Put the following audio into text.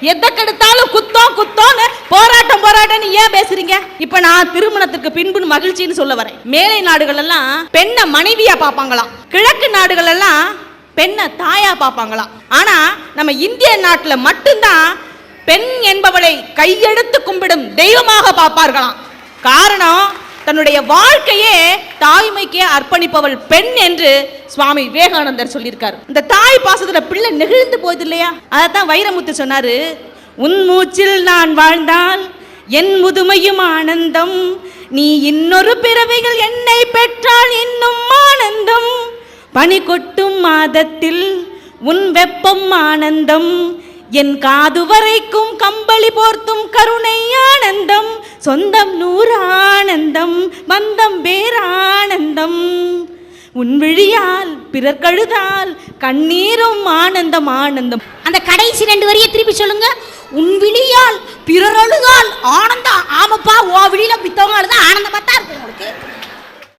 எதற்கெடுத்தாலும் குத்தம் குத்தம்னு போராட்டம் போராட்டம்னு ஏன் பேசுறீங்க? இப்ப நான் திருமணத்துக்கு பின்பு மகிழ்ச்சின்னு சொல்ல வரேன். மேலை நாடுகள் எல்லாம் பெண்ணை மனைவியா பார்ப்பாங்களாம். கிழக்கு நாடுகள் எல்லாம் பெண்ணை தாயா பார்ப்பாங்களாம். ஆனா நம்ம இந்திய நாட்டுல மட்டும்தான் பெண் என்பவளை கையெடுத்து கும்பிடும் தெய்வமாக பார்ப்பார்களாம். காரணம் தன்னுடைய வாழ்க்கையே தாய்மைக்கே அர்ப்பணிப்பவள் பெண் என்று சுவாமி விவேகானந்தர் சொல்லியிருக்காரு. இந்த தாய் பாசத்துல பிள்ளை நெகிழ்ந்து போகுது இல்லையா அதைத்தான் வைரமுத்து சொன்னாரு. உன் மூச்சில் நான் வாழ்ந்தால் என் முதுமையும் ஆனந்தம். நீ இன்னொரு பிறவிகள் என்னை பெற்றால் இன்னும் ஆனந்தம். பனி கொட்டும் மாதத்தில் உன் வெப்பம் ஆனந்தம். என் காது வரைக்கும் கம்பளி போர்த்தும் கருணை ஆனந்தம். சொந்தம் நூறானந்தம். பந்தம் பேரா உன் விழியால் பிறர் கழுதால் கண்ணீரும் ஆனந்தம் ஆனந்தம். அந்த கடைசி ரெண்டு வரியை திருப்பி சொல்லுங்க. உன் விழியால் பிறர் அழுதால் ஆனந்தம். ஆமாப்பா ஓ விழியில பித்தவங்க அழுதா ஆனந்தமா